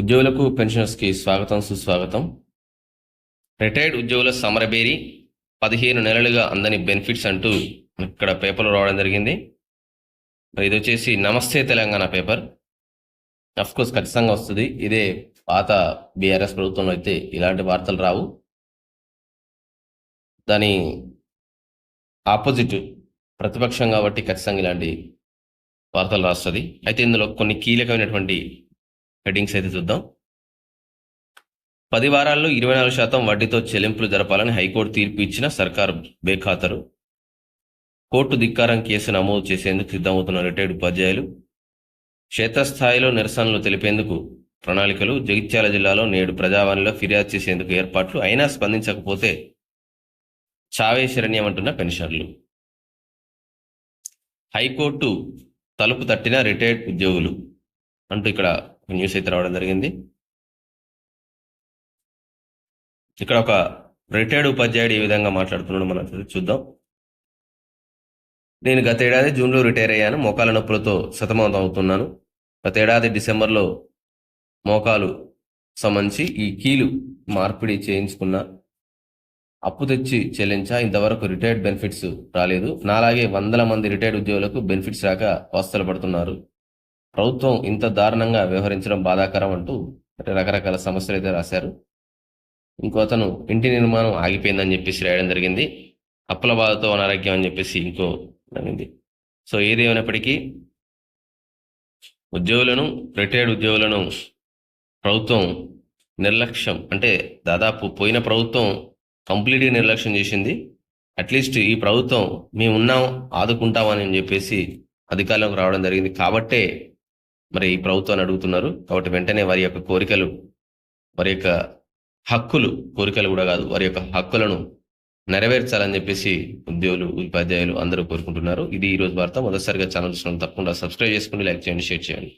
ఉద్యోగులకు పెన్షనర్స్కి స్వాగతం సుస్వాగతం. రిటైర్డ్ ఉద్యోగుల సమరబేరి పదిహేను నెలలుగా అందని బెనిఫిట్స్ అంటూ ఇక్కడ పేపర్లో రావడం జరిగింది. ఇది వచ్చేసి నమస్తే తెలంగాణ పేపర్. కోర్స్ ఖచ్చితంగా వస్తుంది. ఇదే పాత బీఆర్ఎస్ ప్రభుత్వంలో అయితే ఇలాంటి వార్తలు రావు. దాని ఆపోజిట్ ప్రతిపక్షం కాబట్టి ఖచ్చితంగా ఇలాంటి వార్తలు రాస్తుంది. అయితే ఇందులో కొన్ని కీలకమైనటువంటి హెడ్డింగ్స్ అయితే చూద్దాం. పది వారాల్లో ఇరవై నాలుగు శాతం వడ్డీతో చెల్లింపులు జరపాలని హైకోర్టు తీర్పు ఇచ్చిన సర్కార్ బేఖాతరు. కోర్టు ధిక్కారం కేసు నమోదు చేసేందుకు సిద్ధమవుతున్న రిటైర్డ్ ఉపాధ్యాయులు క్షేత్రస్థాయిలో నిరసనలు తెలిపేందుకు ప్రణాళికలు జగిత్యాల జిల్లాలో నేడు ప్రజావాణిలో ఫిర్యాదు చేసేందుకు ఏర్పాట్లు అయినా స్పందించకపోతే చావే శరణ్యం అంటున్న పెన్షన్లు హైకోర్టు తలుపు తట్టిన రిటైర్డ్ ఉద్యోగులు అంటూ ఇక్కడ న్యూస్ అయితే రావడం జరిగింది. ఇక్కడ ఒక రిటైర్డ్ ఉపాధ్యాయుడు ఈ విధంగా మాట్లాడుతున్నాడు. మనం చూద్దాం. నేను గత ఏడాది జూన్లో రిటైర్ అయ్యాను. మోకాల నొప్పులతో సతమతం అవుతున్నాను. గత ఏడాది డిసెంబర్లో మోకాలు సంబంధించి ఈ కీలు మార్పిడి చేయించుకున్న అప్పు తెచ్చి చెల్లించా. ఇంతవరకు రిటైర్డ్ బెనిఫిట్స్ రాలేదు. నాలాగే వందల మంది రిటైర్డ్ ఉద్యోగులకు బెనిఫిట్స్ రాక అవస్థలు పడుతున్నారు. ప్రభుత్వం ఇంత దారుణంగా వ్యవహరించడం బాధాకరం అంటూ రకరకాల సమస్యలు అయితే రాశారు. ఇంకో అతను ఇంటి నిర్మాణం ఆగిపోయిందని చెప్పేసి రాయడం జరిగింది. అప్పుల బాధతో అనారోగ్యం అని చెప్పేసి ఇంకో జరిగింది. సో ఏది ఉద్యోగులను రిటైర్డ్ ఉద్యోగులను ప్రభుత్వం నిర్లక్ష్యం అంటే దాదాపు పోయిన ప్రభుత్వం కంప్లీట్గా నిర్లక్ష్యం చేసింది. అట్లీస్ట్ ఈ ప్రభుత్వం మేము ఉన్నాం ఆదుకుంటామని చెప్పేసి అధికారంలోకి రావడం జరిగింది. కాబట్టే మరి ఈ ప్రభుత్వాన్ని అడుగుతున్నారు. కాబట్టి వెంటనే వారి యొక్క కోరికలు వారి యొక్క హక్కులు కోరికలు కూడా కాదు వారి యొక్క హక్కులను నెరవేర్చాలని చెప్పేసి ఉద్యోగులు ఉపాధ్యాయులు అందరూ కోరుకుంటున్నారు. ఇది ఈ రోజు వార్త. మొదటిసారిగా ఛానల్ తప్పకుండా సబ్స్క్రైబ్ చేసుకోండి లైక్ చేయండి షేర్ చేయండి.